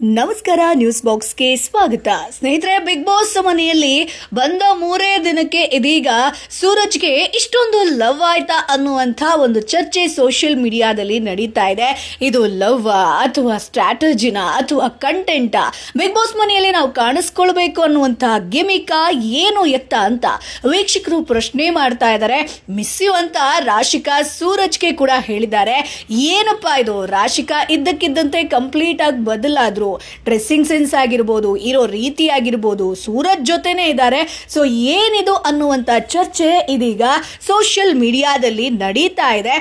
ನಮಸ್ಕಾರ, ನ್ಯೂಸ್ ಬಾಕ್ಸ್ಗೆ ಸ್ವಾಗತ. ಸ್ನೇಹಿತರೆ, ಬಿಗ್ ಬಾಸ್ ಮನೆಯಲ್ಲಿ ಬಂದ ಮೂರೇ ದಿನಕ್ಕೆ ಇದೀಗ ಸೂರಜ್ಗೆ ಇಷ್ಟೊಂದು ಲವ್ ಆಯ್ತಾ ಅನ್ನುವಂಥ ಒಂದು ಚರ್ಚೆ ಸೋಷಿಯಲ್ ಮೀಡಿಯಾದಲ್ಲಿ ನಡೀತಾ ಇದೆ. ಇದು ಲವ್ ಅಥವಾ ಸ್ಟ್ರಾಟಜಿನ, ಅಥವಾ ಕಂಟೆಂಟ? ಬಿಗ್ ಬಾಸ್ ಮನೆಯಲ್ಲಿ ನಾವು ಕಾಣಿಸ್ಕೊಳ್ಬೇಕು ಅನ್ನುವಂಥ ಗಿಮಿಕಾ ಏನು ಎತ್ತ ಅಂತ ವೀಕ್ಷಕರು ಪ್ರಶ್ನೆ ಮಾಡ್ತಾ ಇದ್ದಾರೆ. ಯು ಅಂತ ರಾಶಿಕಾ ಸೂರಜ್ಗೆ ಕೂಡ ಹೇಳಿದ್ದಾರೆ. ಏನಪ್ಪಾ ಇದು? ರಾಶಿಕಾ ಇದ್ದಕ್ಕಿದ್ದಂತೆ ಕಂಪ್ಲೀಟ್ ಆಗಿ ಬದಲಾದ್ರು. ಡ್ರೆಸ್ಸಿಂಗ್ ಸೆನ್ಸ್ ಆಗಿರ್ಬೋದು, ಇರೋ ರೀತಿ ಆಗಿರ್ಬೋದು, ಸೂರಜ್ ಜೊತೆನೇ ಇದ್ದಾರೆ. ಸೊ ಏನಿದು ಅನ್ನುವಂಥ ಚರ್ಚೆ ಇದೀಗ ಸೋಷಿಯಲ್ ಮೀಡಿಯಾದಲ್ಲಿ ನಡೀತಾ ಇದೆ.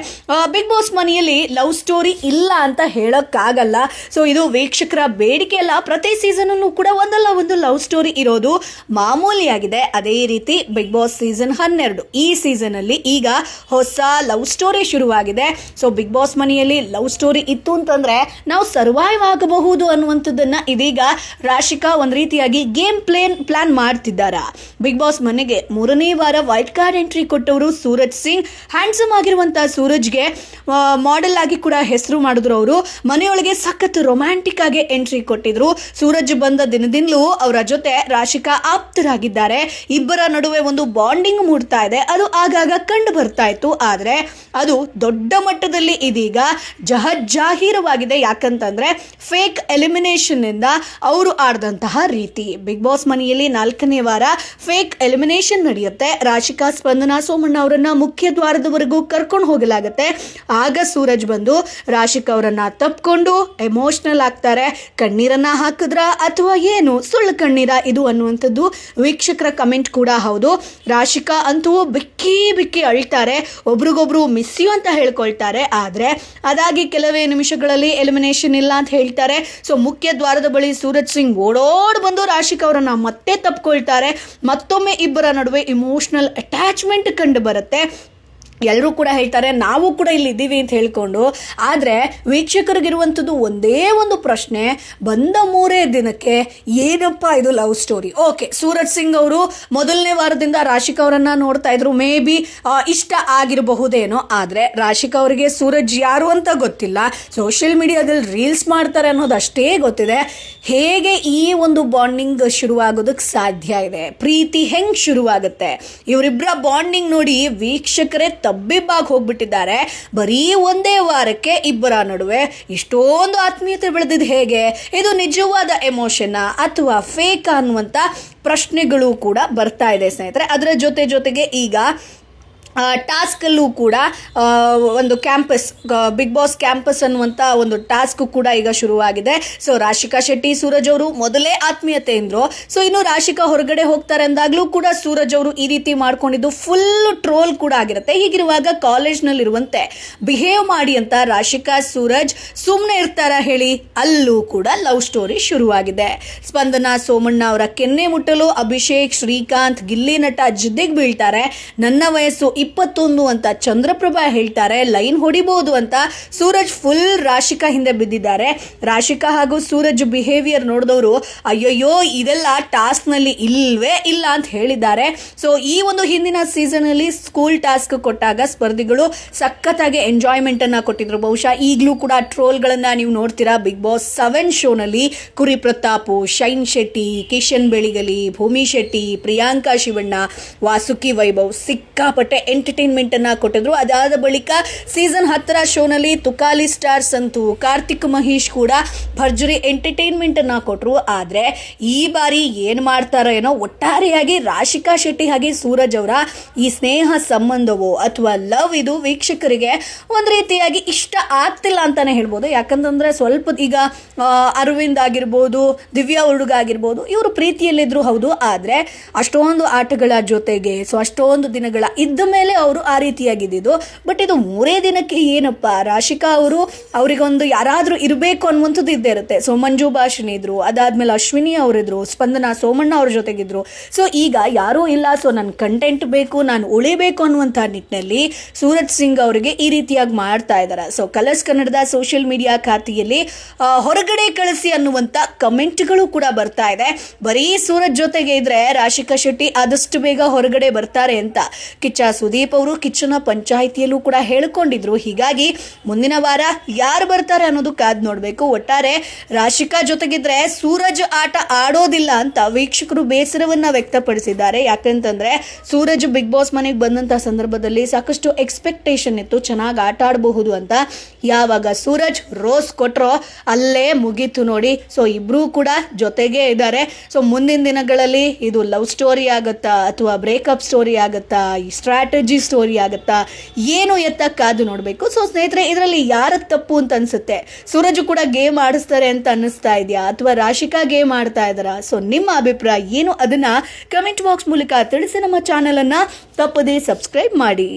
ಬಿಗ್ ಬಾಸ್ ಮನೆಯಲ್ಲಿ ಲವ್ ಸ್ಟೋರಿ ಇಲ್ಲ ಅಂತ ಹೇಳೋಕ್ಕಾಗಲ್ಲ. ಸೊ ಇದು ವೀಕ್ಷಕರ ಬೇಡಿಕೆ ಅಲ್ಲ. ಪ್ರತಿ ಸೀಸನ್ ಅನ್ನು ಕೂಡ ಒಂದಲ್ಲ ಒಂದು ಲವ್ ಸ್ಟೋರಿ ಇರೋದು ಮಾಮೂಲಿಯಾಗಿದೆ. ಅದೇ ರೀತಿ ಬಿಗ್ ಬಾಸ್ ಸೀಸನ್ ಹನ್ನೆರಡು. ಈ ಸೀಸನ್ ಅಲ್ಲಿ ಈಗ ಹೊಸ ಲವ್ ಸ್ಟೋರಿ ಶುರುವಾಗಿದೆ. ಸೊ ಬಿಗ್ ಬಾಸ್ ಮನೆಯಲ್ಲಿ ಲವ್ ಸ್ಟೋರಿ ಇತ್ತು ಅಂತಂದ್ರೆ ನಾವು ಸರ್ವೈವ್ ಆಗಬಹುದು ಅನ್ನುವಂಥದ್ದನ್ನ ಇದೀಗ ರಾಶಿಕಾ ಒಂದು ರೀತಿಯಾಗಿ ಗೇಮ್ ಪ್ಲೇನ್ ಪ್ಲಾನ್ ಮಾಡ್ತಿದ್ದಾರ? ಬಿಗ್ ಬಾಸ್ ಮನೆಗೆ ಮೂರನೇ ವಾರ ವೈಟ್ ಕಾರ್ಡ್ ಎಂಟ್ರಿ ಕೊಟ್ಟವರು ಸೂರಜ್ ಸಿಂಗ್. ಹ್ಯಾಂಡ್ಸಮ್ ಆಗಿರುವಂತಹ ಸೂರಜ್ಗೆ ಮಾಡೆಲ್ ಆಗಿ ಕೂಡ ಹೆಸರು ಮಾಡಿದ್ರು ಅವರು. ಮನೆಯೊಳಗೆ ಸಖತ್ ರೊಮ್ಯಾಂಟಿಕ್ ಆಗಿ ಎಂಟ್ರಿ ಕೊಟ್ಟಿದ್ರು. ಸೂರಜ್ ಬಂದ ದಿನದಿಂದಲೂ ಅವರ ಜೊತೆ ರಾಶಿಕಾ ಆಪ್ತರಾಗಿದ್ದಾರೆ. ಇಬ್ಬರ ನಡುವೆ ಒಂದು ಬಾಂಡಿಂಗ್ ಮೂಡ್ತಾ ಇದೆ. ಅದು ಆಗಾಗ ಕಂಡು ಬರ್ತಾ ಇತ್ತು. ಆದ್ರೆ ಅದು ದೊಡ್ಡ ಮಟ್ಟದಲ್ಲಿ ಇದೀಗ ಜಹಜ್ಜಾಹೀರವಾಗಿದೆ ಯಾಕಂತಂದ್ರೆ ಫೇಕ್ ಎಲಿಮಿನೇಷನ್ ಇಂದ ಅವರು ಆಡಿದಂತಹ ರೀತಿ. ಬಿಗ್ ಬಾಸ್ ಮನೆಯಲ್ಲಿ ನಾಲ್ಕನೇ ವಾರ ಫೇಕ್ ಎಲಿಮಿನೇಷನ್ ನಡೆಯುತ್ತೆ. ರಾಶಿಕಾ, ಸ್ಪಂದನಾ, ಸೋಮಣ್ಣ ಅವರನ್ನ ಮುಖ್ಯ ದ್ವಾರದವರೆಗೂ ಕರ್ಕೊಂಡು ಹೋಗಲಾಗುತ್ತೆ. ಆಗ ಸೂರಜ್ ಬಂದು ರಾಶಿಕಾ ಅವರನ್ನ ತಪ್ಪಿಕೊಂಡು ಎಮೋಷನಲ್ ಆಗ್ತಾರೆ. ಕಣ್ಣೀರನ್ನ ಹಾಕಿದ್ರ ಅಥವಾ ಏನು? ಸುಳ್ಳು ಕಣ್ಣೀರ ಇದು ಅನ್ನುವಂಥದ್ದು ವೀಕ್ಷಕರ ಕಮೆಂಟ್ ಕೂಡ ಹೌದು. ರಾಶಿಕಾ ಅಂತೂ ಬಿಕ್ಕಿ ಬಿಕ್ಕಿ ಅಳ್ತಾರೆ. ಒಬ್ರಿಗೊಬ್ರು ಮಿಸ್ ಯು ಅಂತ ಹೇಳ್ಕೊಳ್ತಾರೆ. ಆದ್ರೆ ಅದಾಗಿ ಕೆಲವೇ ನಿಮಿಷಗಳಲ್ಲಿ ಎಲಿಮಿನೇಷನ್ ಇಲ್ಲ ಅಂತ ಹೇಳ್ತಾರೆ. ಸೊ ಮುಖ್ಯ ದ್ವಾರದ ಬಳಿ ಸೂರಜ್ ಸಿಂಗ್ ಓಡೋಡ್ ಬಂದು ರಾಶಿಕ್ ಅವರನ್ನ ಮತ್ತೆ ತಪ್ಕೊಳ್ತಾರೆ. ಮತ್ತೊಮ್ಮೆ ಇಬ್ಬರ ನಡುವೆ ಇಮೋಷನಲ್ ಅಟ್ಯಾಚ್ಮೆಂಟ್ ಕಂಡು ಬರುತ್ತೆ. ಎಲ್ಲರೂ ಕೂಡ ಹೇಳ್ತಾರೆ, ನಾವು ಕೂಡ ಇಲ್ಲಿ ಇದ್ದೀವಿ ಅಂತ ಹೇಳ್ಕೊಂಡು, ಆದರೆ ವೀಕ್ಷಕರಿಗಿರುವಂಥದ್ದು ಒಂದೇ ಒಂದು ಪ್ರಶ್ನೆ, ಬಂದ ಮೂರೇ ದಿನಕ್ಕೆ ಏನಪ್ಪ ಇದು love story? Okay, Suraj Singh ಅವರು ಮೊದಲನೇ ವಾರದಿಂದ ರಾಶಿಕಾ ಅವರನ್ನು ನೋಡ್ತಾ ಇದ್ರು. ಮೇ ಬಿ ಇಷ್ಟ ಆಗಿರಬಹುದೇನೋ, ಆದರೆ ರಾಶಿಕಾ ಅವರಿಗೆ ಸೂರಜ್ ಯಾರು ಅಂತ ಗೊತ್ತಿಲ್ಲ. ಸೋಷಿಯಲ್ ಮೀಡಿಯಾದಲ್ಲಿ ರೀಲ್ಸ್ ಮಾಡ್ತಾರೆ ಅನ್ನೋದು ಅಷ್ಟೇ ಗೊತ್ತಿದೆ. ಹೇಗೆ ಈ ಒಂದು ಬಾಂಡಿಂಗ್ ಶುರುವಾಗೋದಕ್ಕೆ ಸಾಧ್ಯ ಇದೆ? ಪ್ರೀತಿ ಹೆಂಗೆ ಶುರುವಾಗುತ್ತೆ? ಇವರಿಬ್ಬರ ಬಾಂಡಿಂಗ್ ನೋಡಿ ವೀಕ್ಷಕರೇ ತಬ್ಬಿಬ್ಬಾಗಿ ಹೋಗ್ಬಿಟ್ಟಿದ್ದಾರೆ. ಬರೀ ಒಂದೇ ವಾರಕ್ಕೆ ಇಬ್ಬರ ನಡುವೆ ಇಷ್ಟೊಂದು ಆತ್ಮೀಯತೆ ಬೆಳೆದಿದ್ದು ಹೇಗೆ? ಇದು ನಿಜವಾದ ಎಮೋಷನ್ ಅಥವಾ ಫೇಕ್ ಅನ್ನುವಂಥ ಪ್ರಶ್ನೆಗಳು ಕೂಡ ಬರ್ತಾ ಇದೆ ಸ್ನೇಹಿತರೆ. ಅದರ ಜೊತೆ ಜೊತೆಗೆ ಈಗ ಟಾಸ್ಕಲ್ಲೂ ಕೂಡ ಒಂದು ಕ್ಯಾಂಪಸ್ ಬಿಗ್ ಬಾಸ್ ಕ್ಯಾಂಪಸ್ ಅನ್ನುವಂಥ ಒಂದು ಟಾಸ್ಕ್ ಕೂಡ ಈಗ ಶುರುವಾಗಿದೆ. ಸೊ, ರಾಶಿಕಾ ಶೆಟ್ಟಿ, ಸೂರಜ್ ಅವರು ಮೊದಲೇ ಆತ್ಮೀಯತೆ ಎಂದ್ರು ಸೊ, ಇನ್ನು ರಾಶಿಕಾ ಹೊರಗಡೆ ಹೋಗ್ತಾರೆ ಅಂದಾಗ್ಲೂ ಕೂಡ ಸೂರಜ್ ಅವರು ಈ ರೀತಿ ಮಾಡ್ಕೊಂಡಿದ್ದು ಫುಲ್ ಟ್ರೋಲ್ ಕೂಡ ಆಗಿರುತ್ತೆ. ಹೀಗಿರುವಾಗ ಕಾಲೇಜ್ನಲ್ಲಿರುವಂತೆ ಬಿಹೇವ್ ಮಾಡಿ ಅಂತ ರಾಶಿಕಾ, ಸೂರಜ್ ಸುಮ್ಮನೆ ಇರ್ತಾರ ಹೇಳಿ ಅಲ್ಲೂ ಕೂಡ ಲವ್ ಸ್ಟೋರಿ ಶುರುವಾಗಿದೆ. ಸ್ಪಂದನಾ ಸೋಮಣ್ಣ ಅವರ ಕೆನ್ನೆ ಮುಟ್ಟಲು ಅಭಿಷೇಕ್, ಶ್ರೀಕಾಂತ್, ಗಿಲ್ಲಿ ನಟ ಜಿದ್ದಿಗೆ ಬೀಳ್ತಾರೆ. ನನ್ನ ವಯಸ್ಸು ಇಪ್ಪತ್ತೊಂದು ಅಂತ ಚಂದ್ರಪ್ರಭಾ ಹೇಳ್ತಾರೆ, ಲೈನ್ ಹೊಡಿಬಹುದು ಅಂತ ಸೂರಜ್ ಫುಲ್ ರಾಶಿಕಾ ಹಿಂದೆ ಬಿದ್ದಿದ್ದಾರೆ. ರಾಶಿಕಾ ಹಾಗೂ ಸೂರಜ್ ಬಿಹೇವಿಯರ್ ನೋಡಿದವರು, ಅಯ್ಯಯ್ಯೋ, ಇದೆಲ್ಲ ಟಾಸ್ಕ್ನಲ್ಲಿ ಇಲ್ವೇ ಇಲ್ಲ ಅಂತ ಹೇಳಿದ್ದಾರೆ. ಸೊ ಈ ಒಂದು ಹಿಂದಿನ ಸೀಸನ್ ಅಲ್ಲಿ ಸ್ಕೂಲ್ ಟಾಸ್ಕ್ ಕೊಟ್ಟಾಗ ಸ್ಪರ್ಧಿಗಳು ಸಖತ್ತಾಗಿ ಎಂಜಾಯ್ಮೆಂಟ್ ಅನ್ನ ಕೊಟ್ಟಿದ್ರು. ಬಹುಶಃ ಈಗಲೂ ಕೂಡ ಟ್ರೋಲ್ ಗಳನ್ನ ನೀವು ನೋಡ್ತೀರಾ? ಬಿಗ್ ಬಾಸ್ ಸೆವೆನ್ ಶೋನಲ್ಲಿ ಕುರಿ ಪ್ರತಾಪು, ಶೈನ್ ಶೆಟ್ಟಿ, ಕಿಶನ್ ಬೆಳಿಗಲಿ, ಭೂಮಿ ಶೆಟ್ಟಿ, ಪ್ರಿಯಾಂಕಾ ಶಿವಣ್ಣ, ವಾಸುಕಿ ವೈಭವ್ ಸಿಕ್ಕಾಪಟ್ಟೆ ಎಂಟರ್ಟೈನ್ಮೆಂಟ್ ಅನ್ನ ಕೊಟ್ಟಿದ್ರು. ಅದಾದ ಬಳಿಕ ಸೀಸನ್ ಹತ್ತರ ಶೋನಲ್ಲಿ ತುಕಾಲಿ ಸ್ಟಾರ್ಸ್ ಅಂತೂ ಕಾರ್ತಿಕ್ ಮಹೇಶ್ ಕೂಡ ಭರ್ಜರಿ ಎಂಟರ್ಟೈನ್ಮೆಂಟ್ ಅನ್ನ ಕೊಟ್ರು. ಆದ್ರೆ ಈ ಬಾರಿ ಏನ್ ಮಾಡ್ತಾರೋ ಏನೋ ಒಟ್ಟಾರೆಯಾಗಿ ರಾಶಿಕಾ ಶೆಟ್ಟಿ ಹಾಗೆ ಸೂರಜ್ ಅವರ ಈ ಸ್ನೇಹ ಸಂಬಂಧವೋ ಅಥವಾ ಲವ್ ಇದು ವೀಕ್ಷಕರಿಗೆ ಒಂದ್ ರೀತಿಯಾಗಿ ಇಷ್ಟ ಆಗ್ತಿಲ್ಲ ಅಂತಾನೆ ಹೇಳ್ಬೋದು. ಯಾಕಂತಂದ್ರೆ ಸ್ವಲ್ಪ ಈಗ ಅರವಿಂದ್ ಆಗಿರ್ಬೋದು, ದಿವ್ಯಾ ಹುಡುಗ ಆಗಿರ್ಬೋದು, ಇವರು ಪ್ರೀತಿಯಲ್ಲಿದ್ರು ಹೌದು. ಆದ್ರೆ ಅಷ್ಟೊಂದು ಆಟಗಳ ಜೊತೆಗೆ, ಸೊ ಅಷ್ಟೊಂದು ದಿನಗಳ ಇದ್ದ ಮೇಲೆ ಅವರು ಆ ರೀತಿಯಾಗಿದ್ದು ಬಟ್ ಇದು ಮೂರೇ ದಿನಕ್ಕೆ ಏನಪ್ಪ, ರಾಶಿಕಾ ಅವರು ಅವರಿಗೊಂದು ಯಾರಾದರೂ ಇರಬೇಕು ಅನ್ನುವಂಥದ್ದು ಇದ್ದೇ ಇರುತ್ತೆ. ಸೊ ಮಂಜು ಭಾಷಣಿ ಇದ್ರು, ಅದಾದ್ಮೇಲೆ ಅಶ್ವಿನಿ ಅವರಿದ್ರು ಸ್ಪಂದನ ಸೋಮಣ್ಣ ಅವ್ರ ಜೊತೆಗಿದ್ರು. ಸೊ ಈಗ ಯಾರೂ ಇಲ್ಲ ಸೊ ನನ್ನ ಕಂಟೆಂಟ್ ಬೇಕು, ನಾನು ಉಳಿಬೇಕು ಅನ್ನುವಂಥ ನಿಟ್ಟಿನಲ್ಲಿ ಸೂರಜ್ ಸಿಂಗ್ ಅವರಿಗೆ ಈ ರೀತಿಯಾಗಿ ಮಾಡ್ತಾ ಇದ್ದಾರೆ ಸೊ ಕಲರ್ಸ್ ಕನ್ನಡದ ಸೋಷಿಯಲ್ ಮೀಡಿಯಾ ಖಾತೆಯಲ್ಲಿ ಹೊರಗಡೆ ಕಳಿಸಿ ಅನ್ನುವಂಥ ಕಮೆಂಟ್ಗಳು ಕೂಡ ಬರ್ತಾ ಇದೆ. ಬರೀ ಸೂರಜ್ ಜೊತೆಗೆ ಇದ್ರೆ ರಾಶಿಕಾ ಶೆಟ್ಟಿ ಆದಷ್ಟು ಬೇಗ ಹೊರಗಡೆ ಬರ್ತಾರೆ ಅಂತ ಕಿಚ್ಚ ಸುದೀಪ್ ಅವರು ಕಿಚ್ಚನ ಪಂಚಾಯಿತಿಯಲ್ಲೂ ಕೂಡ ಹೇಳ್ಕೊಂಡಿದ್ರು. ಹೀಗಾಗಿ ಮುಂದಿನ ವಾರ ಯಾರು ಬರ್ತಾರೆ ಅನ್ನೋದು ಕಾದ್ ನೋಡಬೇಕು. ಒಟ್ಟಾರೆ ರಾಶಿಕಾ ಜೊತೆಗಿದ್ರೆ ಸೂರಜ್ ಆಟ ಆಡೋದಿಲ್ಲ ಅಂತ ವೀಕ್ಷಕರು ಬೇಸರವನ್ನ ವ್ಯಕ್ತಪಡಿಸಿದ್ದಾರೆ. ಯಾಕಂತಂದ್ರೆ ಸೂರಜ್ ಬಿಗ್ ಬಾಸ್ ಮನೆಗೆ ಬಂದಂತ ಸಂದರ್ಭದಲ್ಲಿ ಸಾಕಷ್ಟು ಎಕ್ಸ್ಪೆಕ್ಟೇಷನ್ ಇತ್ತು. ಚೆನ್ನಾಗಿ ಆಟ ಆಡಬಹುದು ಅಂತ. ಯಾವಾಗ ಸೂರಜ್ ರೋಸ್ ಕೊಟ್ರೋ ಅಲ್ಲೇ ಮುಗೀತು ನೋಡಿ. ಸೊ ಇಬ್ರು ಕೂಡ ಜೊತೆಗೆ ಇದ್ದಾರೆ. ಸೊ ಮುಂದಿನ ದಿನಗಳಲ್ಲಿ ಇದು ಲವ್ ಸ್ಟೋರಿ ಆಗುತ್ತಾ ಅಥವಾ ಬ್ರೇಕಪ್ ಸ್ಟೋರಿ ಆಗುತ್ತಾ? ಈ ಸ್ಟ್ರಾಟಜಿ ಸ್ಟೋರಿ ಆಗುತ್ತಾ? ಏನು ಎತ್ತ ಕಾದು ನೋಡಬೇಕು. ಸೊ ಸ್ನೇಹಿತರೆ, ಇದರಲ್ಲಿ ಯಾರ ತಪ್ಪು ಅಂತ ಅನ್ಸುತ್ತೆ? ಸೂರಜ್ ಕೂಡ ಗೇಮ್ ಆಡಿಸ್ತಾರೆ ಅಂತ ಅನ್ನಿಸ್ತಾ ಇದೆಯಾ? ಅಥವಾ ರಾಶಿಕಾ ಗೇಮ್ ಆಡ್ತಾ ಇದ್ದಾರಾ? ಸೊ ನಿಮ್ಮ ಅಭಿಪ್ರಾಯ ಏನು? ಅದನ್ನ ಕಮೆಂಟ್ ಬಾಕ್ಸ್ ಮೂಲಕ ತಿಳಿಸಿ ನಮ್ಮ ಚಾನಲನ್ನು ತಪ್ಪದೇ ಸಬ್ಸ್ಕ್ರೈಬ್ ಮಾಡಿ.